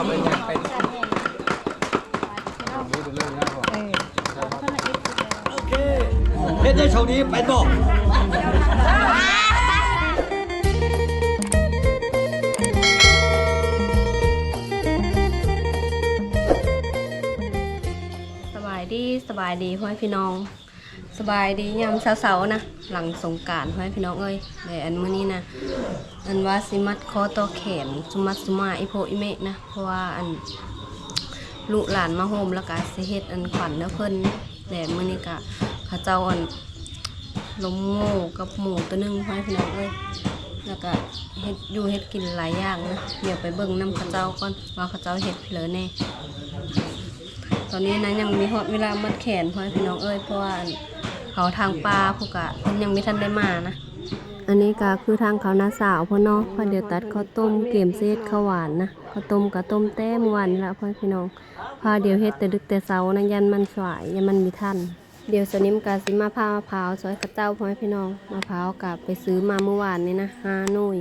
เอาไปยังไปโอเคเฮ็ดได้เท่านี้ไปบอกสบายดีสบายดีพ่อพี่น้อง สบายดียามเสาๆนะ หลังสงการพ่อแม่พี่น้องเอ้ยแต่อันมื้อนี้นะอันว่าสิมัดคอต่อแขนสุมัดสุมาอีโพอีเมะนะเพราะว่าอันลูกหลานมาโฮมแล้วก็สิเฮ็ดอันขวัญเด้อเพิ่นแต่มื้อนี้ก็เขาเจ้าอันล้มโง่กับหมูตัวนึงพ่อแม่พี่น้องเอ้ยแล้วก็เฮ็ดอยู่เฮ็ดกินหลายอย่างนะเดี๋ยวไปเบิ่งนํเขาเจ้าก่อนว่าเขาเจ้าเฮ็ดเพลอแน่ตอนนี้นะยังมีฮอดเวลามัดแขนพ่อแม่พี่น้องเอ้ยเพราะว่า เขาทางปลาพวกกะเพิ่นยังไม่ทันได้มานะ อันนี้ก็คือทางเขานาสาวพ่อเนาะพอเดี๋ยวตัดข้าวต้มเกมเซตข้าวหวานนะข้าวต้มกับต้มแต้มอวันละพ่อพี่น้องพาเดี๋ยวเฮ็ดแต่ดึกแต่เช้านะยันมันสายยันมันมีทันเดี๋ยวสนิมกาสิมาพามะพร้าวซอยกระเจ้าพ่อพี่น้องมะพร้าวกับไปซื้อมาเมื่อวานนี่นะห้าหน่ย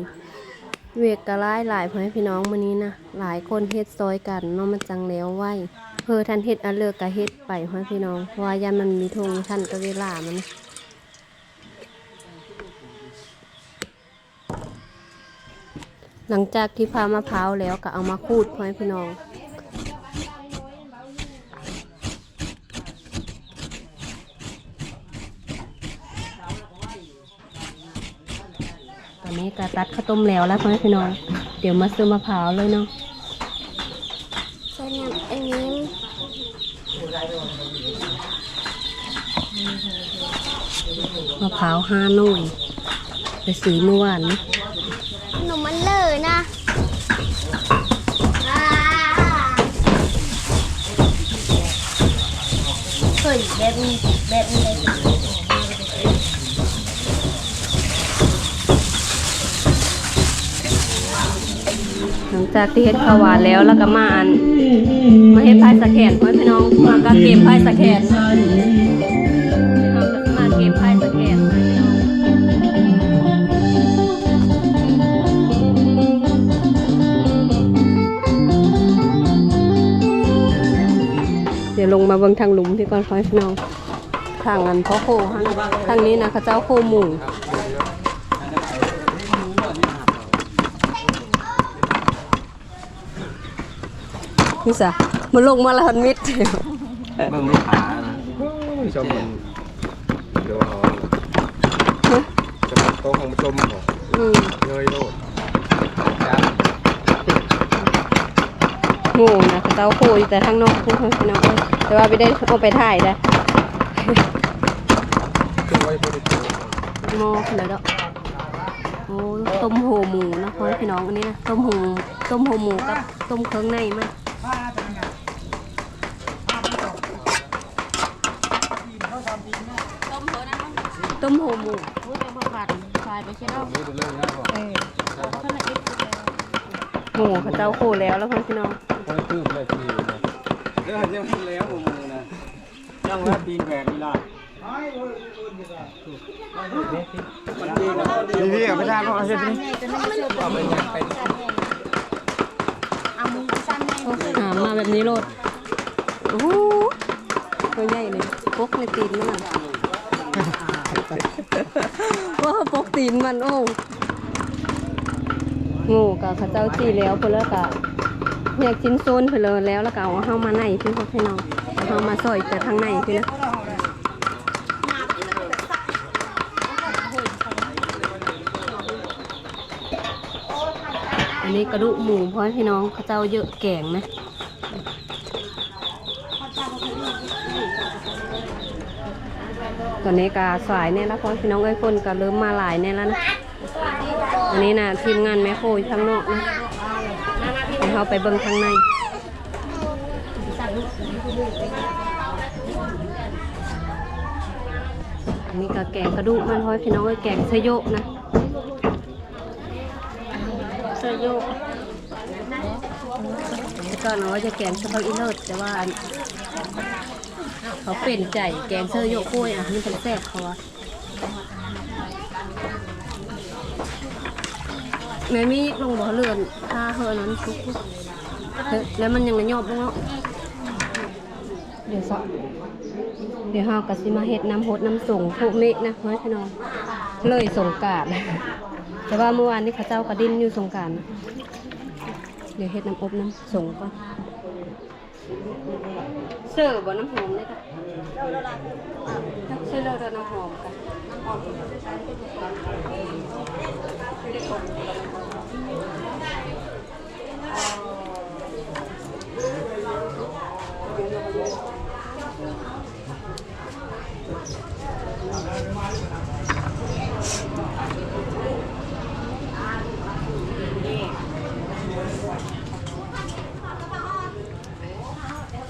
เวกกระหลหลายพ่อพี่น้องมื้อนี้นะหลายคนเฮ็ดซอยกันเนาะมันจังแล้วไว้ เพื่อท่านเฮ็ดอันเลิกกะเฮ็ดไปพ่อพี่น้องเพราะว่ายันมันมีทงท่านก็เวลามันหลังจากที่พามะพร้าวแล้วก็เอามาคูดพ่อพี่น้องตอนนี้ก็ตัดข้าวต้มแล้วแล้วพ่อพี่น้อง เดี๋ยวมาซื้อมะพร้าวเลยเนาะ อันนี้มะพร้าวห้าหน่วย ไปซื้อเมื่อวานนี้หนูมันเลยนะเฮ้ยแบบนี้แบบนี้เลย หลัง จากที่เฮ็ดข้าวหวานแล้วแล้วก็มาอันมาเฮ็ดพายสะแขนพ่อพี่น้องมากางเกมพายสะแขนมาเกมพายสะแขนเดี๋ยวลงมาเบิ่งทางหลุมที่ก่อนพ่อแม่พี่น้องทางอันพ่อโคทางทางนี้นะเขาเจ้าโคหมู่ นี่สะมันลงมาละหันมิดเบิ่งลูกขานะชมมันเดี๋ยวเอาจะมาโต๊ะของชมบอกอืมเงยโลดจ้าโง่นะเขาเต้าโคอยู่แต่ทางนอกพูดพี่น้องเอ้ยแต่ว่าไม่ได้เอาไปถ่ายได้คือไว้บริโภคหมอเลยดอกโอ้ต้มโหหมูนะพ่อพี่น้องอันนี้นะต้มโหต้มโหหมูกับต้มเครื่องในมัน ต้มโหหมูนี่เป็นเรื่องนะบอกหมูเขาเต้าโคแล้วแล้วพ่อพี่น้องคนคืบเลยทีนะเรื่องยังไม่แล้วผมมือนะจังว่าตีนแหวนนี่ล่ะพี่กับพี่ชายก็เอาเฮ็ดนี่เอาไปยังไปหามาแบบนี้โลดโอ้โหตัวใหญ่เลยปกในตีนมัน ว่าปกตีนมันโอ้งูกับข้าเจ้าจีแล้วเพื่อแล้วก็อยากชิ้นโซนเพื่อเลยแล้วแล้วก็เอาเข้ามาในพี่พวกพี่น้องเอาเข้ามาซอยแต่ทางในพี่นะอันนี้กระดูกหมูเพราะพี่น้องเขาเจ้าเยอะแกงนะ ตอนนี้กาสายเนี่ยแล้วพราะพี่น้องไอ้ยคนก็เริ่มมาหลายเนี่ยแล้วนะอันนี้นะทีมงานแม่โคอยู่ข้างนอกนะให้เขาไปเบิ่งข้างในอันนี้ก็แกงกระดูกมันพราะพี่น้องไอ้ยแกงเสยโยกนะเสยโยก ก็น้อยจะแกงเฉพาะอีเลิศแต่ว่า เขาเป็นใจแกงเสื้อโยกกล้วยอะนี่เป็นแซ่บเขาอะแม่มีลงบ่อเรือนถ้าเฮอนั้นทุกแล้วมันยังระยอบลงเนาะเดี๋ยวซะเดี๋ยวเฮาก็สิมาเฮ็ดน้ำโฮดน้ำส่งพวกเมฆนะไว้พี่น้องเลยสงการแต่ว่าเมื่อวานนี้เขาเจ้าก็ดิ้นอยู่สงการ เดี๋ยวเฮ็ดน้ำอบน้ำส่งก่อนเสิร์ฟบ่น้ำหอมเลยค่ะเสิร์ฟเราน้ำหอมกัน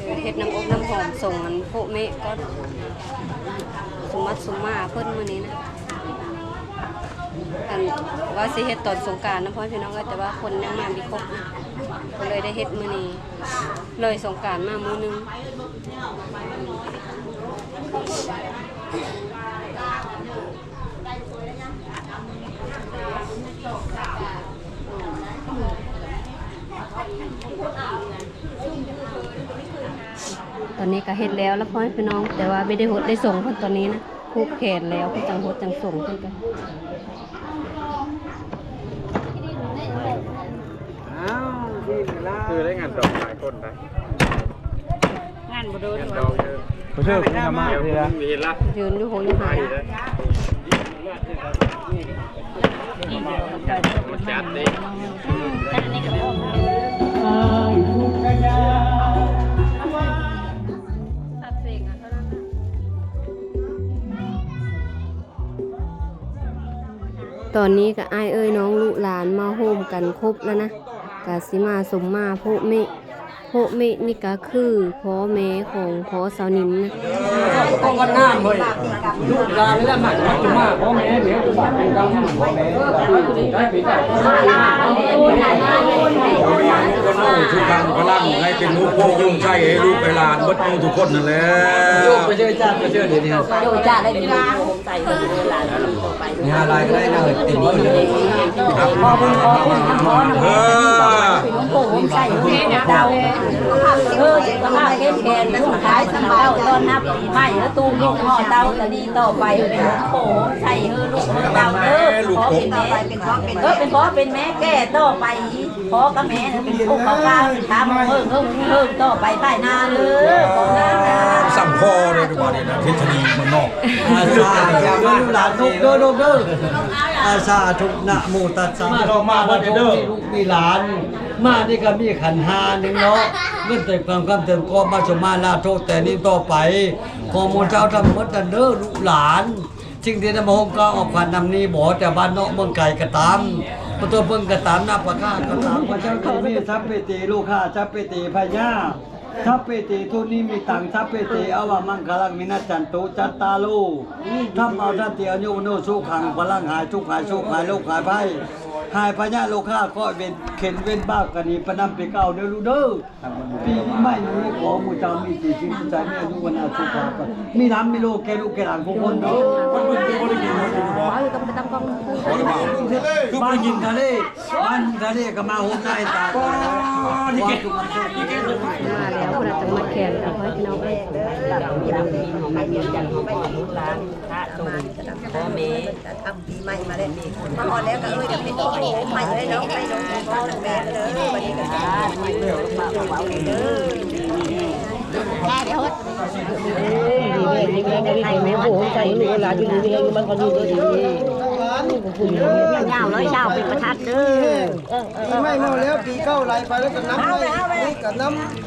เดี๋ยวเฮ็ดน้ำอบน้ำหอ มส่งมันพวกเมฆก็สมมัดสมมาเพิ่นมื้อนี้นะอันว่าสิเฮ็ดตอนสงการนะพ่อพี่น้องก็แต่ว่าคนยังมาบีครบนะก็เลยได้เฮ็ดมื้อนี้ เลยสงการมามื้อนึง ตอนนี้ก็เฮ็ดแล้วแล้วพ่อพี่น้อง แต่ว่าไม่ได้หดได้ส่งเพิ่นตอนนี้นะผูกแขนแล้วเพิ่นจังหดจังส่งเพิ่นกันอ้าวที่เวลาคือได้งานดอกหลายคนได้งานบ่โดนงานดอกเยอะบ่เชื่อคุณทำมาเดี๋ยวทีละมีเห็นละยืนอยู่โหอยู่ไปหายเลย ตอนนี้ก็อ้ายเอ้ยน้องลูกหลานมาโฮมกันครบแล้วนะกาสิมาสมมาโพะเมะโพะเมะนี่ก็คือพ่อแม่ของพ่อสาวนิมนะต้องกันงามเฮ้ยลูกหลานนี่แหละหมักมาจุมาพ่อแม่เดี๋ยวจะฝากเป็นกรรมพ่อแม่ได้ปีได้ทุกครั้งพลังให้เป็นลูกพ่อยุ่งใช่ให้ลูกไปหลานเบดมูทุกคนนั่นแหละลูกไปเชื่อจ้าไปเชื่อเดี๋ยวนี้โยจ้าได้ ดีผมใจเลยหลานต่อไปนี่อะไรก็ได้นะเฮ้ยติดมือเลยครับพ่อคุณพ่อคุณพ่อเออน้องโป่งใส่เดาเออสภาพเข้มแข็งและสุดท้ายสบายตอนนับปีใหม่แล้วตูมลูกพ่อเดาจะดีต่อไปน้องโป่งใส่เออลูกห่อเดาเออพ่อเป็นแม่เป็นพ่อเป็นเอเป็นพ่อเป็นแม่แก่ต่อไปอีก พ่อกับแม่เป็นพวกเขากล้าทำเพิ่มเพิ่มเพิ่มต่อไปใต้นาเลยพ่อนาสั่งพ่อเลยดีกว่าเนี่ยนะทิศนีมันนอกอาซาอย่ามาหลานทุกเด้อเด้อเด้ออาซาทุกนะโมตัสสะมาดอกมาวันเด้อลูกมีหลาน มานี่ก็มีขันหาหนึ่งเนาะเมื่อแต่ความคำเตือนก็มาสมาลาโทษแต่นี้ต่อไปขอมูลเจ้าทำมดกันเด้อลูกหลานสิ่งที่นำมาโฮมก็ออกผ่านนำนี้บ่แต่บ้านนอกเมืองไก่ก็ตาม ประตูเพิ่งก็ตามนาประกาศก็ตามพระเจ้าก็มีทรัพย์เปตีลูกข้าทรัพย์เปตีพญาทัพเปติทุนี้มีตังทัพเปติอวามังคลังมินาจันตุจัตตาลูทำเอาท่าเตียวโยโนสุขังพลังหายทุกข์หายสุขหายลูกหายไป หายพญาโลคาก็เป็นเข็นเว้นบ้ากันนี้ประนำไปเก่าเด้อลูกเด้อปีนี้ไม่นี้ขอมูเจ้ามีจีชีวิตใจมีอายุวันอาสุขภาพมีน้ำมีโลกแกลูกแกหลานทุกคนเด้อมันเป็นคนได้กินคนบ่ทุกคนกินทะเลมันทะเลก็มาหุ่นได้ตานี่แกทุกคนมาแล้วคุณอาจจะ มาแขนเอาไว้พี่น้องเอ้ยไปเรียนจากพ่อลูกหลานพระสงฆ์พ่อแม่ทำปีใหม่มาแล้วมาฮอแล้วก็เอ้ยจะเป็นปีใหม่เลยเนาะไปลงพ่อแม่เลยวันนี้ก็ได้ยาวร้อยเช้าเป็นประทัดเด้อปีใหม่มาแล้วปีเก้าไหลไปแล้วก็น้ำเลยนี่ก็น้ำ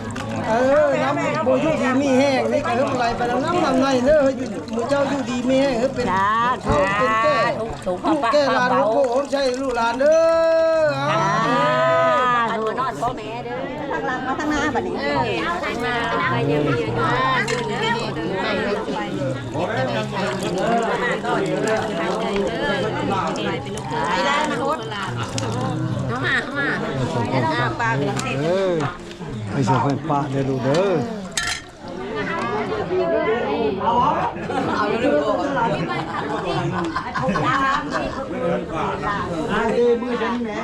เออน้ำโบยุดีมีแห้งนี่ก็เฮ้ยไหลไปแล้วน้ำน้ำในเด้ออยู่หมู่เจ้าอยู่ดีมีแห้งเฮ้ยเป็นจ้าเขาเป็นแก่ถูกลูกแก่หลานเบาลูกโอ้ใช่ลูกหลานเด้อดูนอนพ่อแม่เด้อทางหลังมาทางหน้าบัดนี้เออมาไปยังไม่ยืนอยู่ยืนแล้วเดินไปเลยไปไปได้มาโคตรเข้ามาเข้ามาอ้าปากเป็นเศษ ไปเสียไฟปะเดี๋ยวดูเด้อเอาเร็วๆอาเด้มือฉันแม่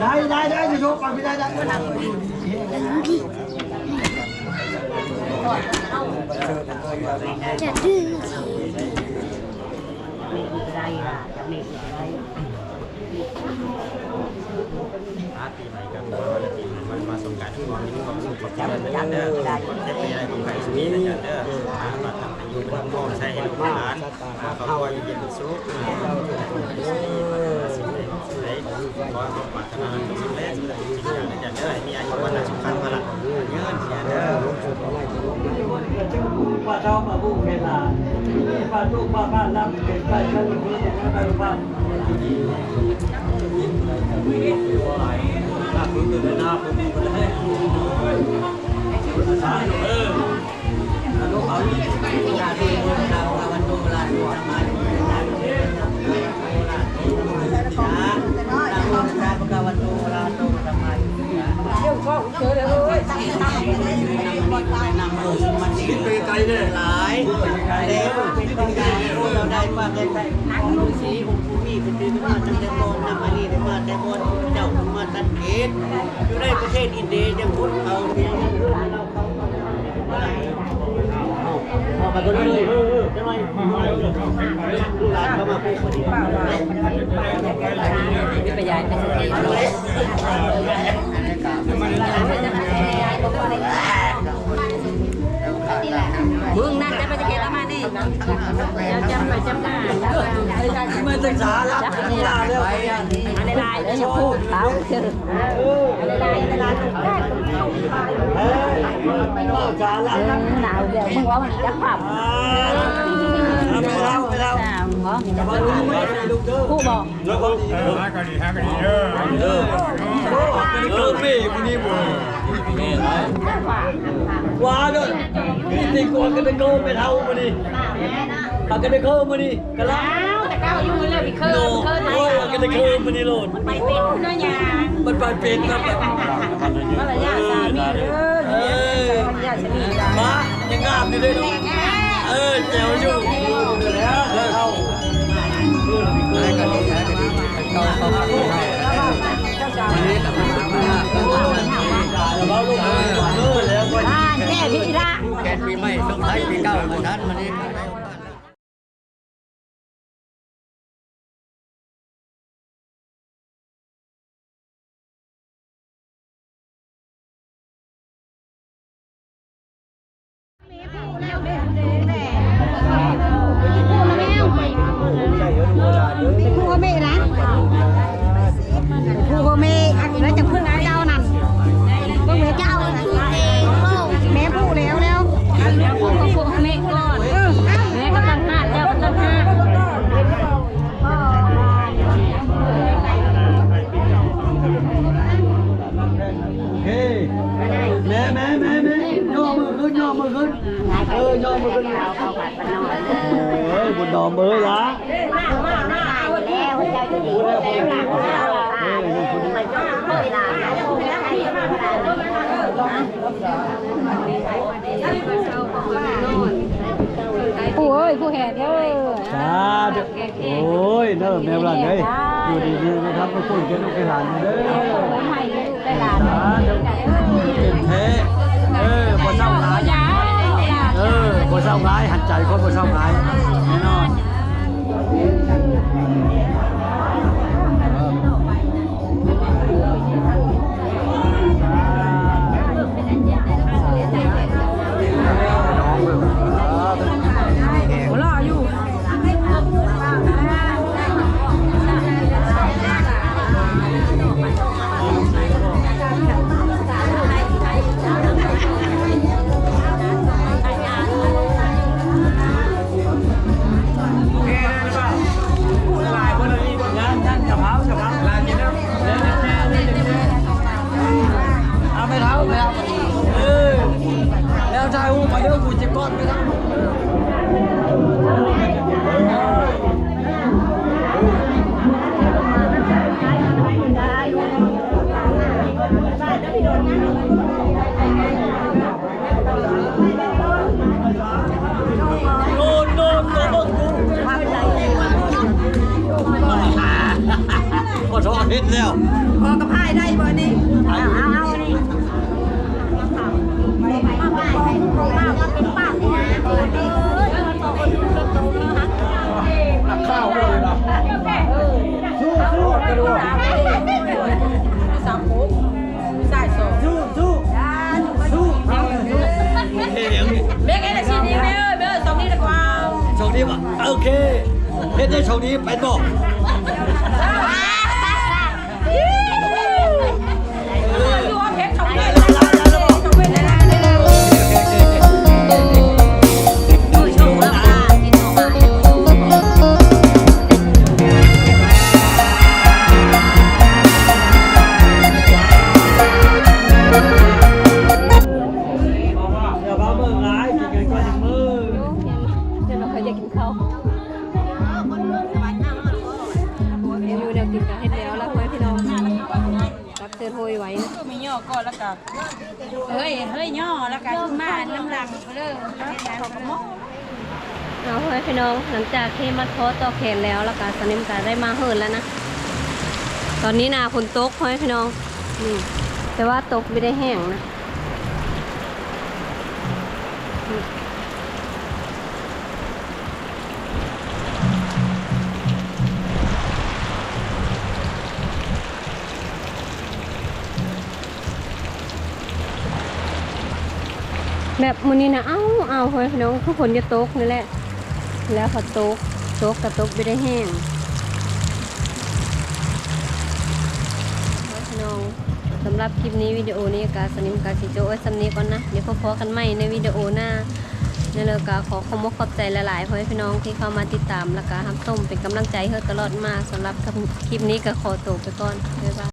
ได้ได้ได้จะโชว์ก่อนไม่ได้ได้จะดื้อ ปีใหม่กันวันละปีมันมาสงการทุกวันนี้ก็สุขภาพดีเด้อเจ็บปีอะไรของใครสุนีนะเด้อมาบัดอยู่บ้านพ่อใช้ให้ลูกหลานเขาว่าอยู่เย็นสุขสิ่งใดสิ่งใดขอปรารถนาสำเร็จสิ่งอย่างนั้นจะเด้อมีอายุวันละสุขภาพละเงินเด้อ ป้าเจ้ามาบุกเวลาป้าลูกป้าบ้านรับเป็นไปกันเพื่อนกันไปบ้านถ้าคุณตื่นหน้าผมก็ได้เออลูกเอาลูกลาดีลาวันโนลาดูทำไมจ้าลาวันจ้าปกวันโนลาโนทำไมเดี๋ยวก็เจอเลยเว้ยนำมือมันนี่ ไปไกลเลยหลายแล้วเป็นบางอย่างเราได้มาได้ไปของฤาษีองค์ภูมิเป็นเป็นมาตั้งแต่โบนนำมาลีได้มาแต่โบนเจ้ามาตันเกตอยู่ในประเทศอินเดียยังพูดเอาเพียงเราเขา พอไปก็เลยเออจะไม่ลูกหลานเข้ามาพูดพอดีนี่ไปยายไปสติเลยมึงนั่นจะไปจะเกตมานี่จำไปจำได้ไม่ศึกษาแล้วศึกษาแล้วอันใน ลายเลยอย่าพูดเขาเจอลายในลาถูกได้เฮ้ยไม่ศึกษาแล้วหนาวเดี๋ยวมึงว่ามันจะผับไปแล้วไปแล้วเอาไม่ได้ลูกเอผู้บอกแล้วก็ดีเอฮักกันดีฮักกันดีเด้อเออเป็นเกิร์มี่คนนี้บ่ว้าด้วยนี่ติกวนกันเป็นเกิร์ไม่เท่ามาดิปากกันเป็นเกิร์มาดิกันละแต่ก้าวอยู่เลยพี่เคยโนเคย ไหนโอ้ยกันเป็นเกิร์มาดิโลดไปเป็นนะยามันไปเป็นนะมารยาสามีเด้อเอ้ยมารยาสามีจ้ามายังงามอยู่ด้วยลูกเออแจ๋วอยู่แล้วเข้าบ้านแม่พี่ละแก่ปีใหม่ต้องไทยปีเก่าของท่านมานี่ โมือขึ้นย่อมือขึ้นเออย่อมือขึ้นเอ้ยบุญดอมเอ้ยละผู้เอ้ยผู้แห่เด้อส ร้ายหันใจคนบ่เศร้าหลายแน่นอน อทอเฮ็ดแล้วพอกระพายได้บ่นี่เอาเอาเอานี่สามปุ๊บใส่สองสู้สู้สู้เฮ้ยเดี๋ยวนี้เบกเอ็นชิ้นนี้เบลเบลสองนี้ดีกว่าโชคดีป่ะโอเคเฮ็ดได้โชคดีไปต่อ กินกันให้แล้วแล้วไว้พี่น้องรับเชิญโฮยไว้นะมีย่อก่อนแล้วกันเฮ้ยเฮ้ยย่อแล้วกันมาน้ำลังเลยขอบคุณมเอาไว้พี่น้องหลังจากที่มัดโคอต่อแขนแล้วแล้วก็สนิมก็ได้มาเหินแล้วนะ ตอนนี้นาฝนตกไว้พี่น้องนี่แต่ว่าตกไม่ได้แห้งนะ แบบมือนี้นะเอ้าเอาไว้พี่น้องทุกคนจะตกนี่แหละ แล้วพอตกตกกระตกไม่ได้แห้งพี่น้องสำหรับคลิปนี้วิดีโอนี้กาสนิมกาสิโจไว้สำนี้ก่อนนะ เดี๋ยวพบกันใหม่ในวิดีโอหน้าในเลกาขอขอบคุณขอบใจหลายๆพ่อแม่พี่น้องที่เข้ามาติดตามและกาฮับส้มเป็นกำลังใจให้ตลอดมาสำหรับคลิปนี้ก็ขอตัวไปก่อนบ๊ายบาย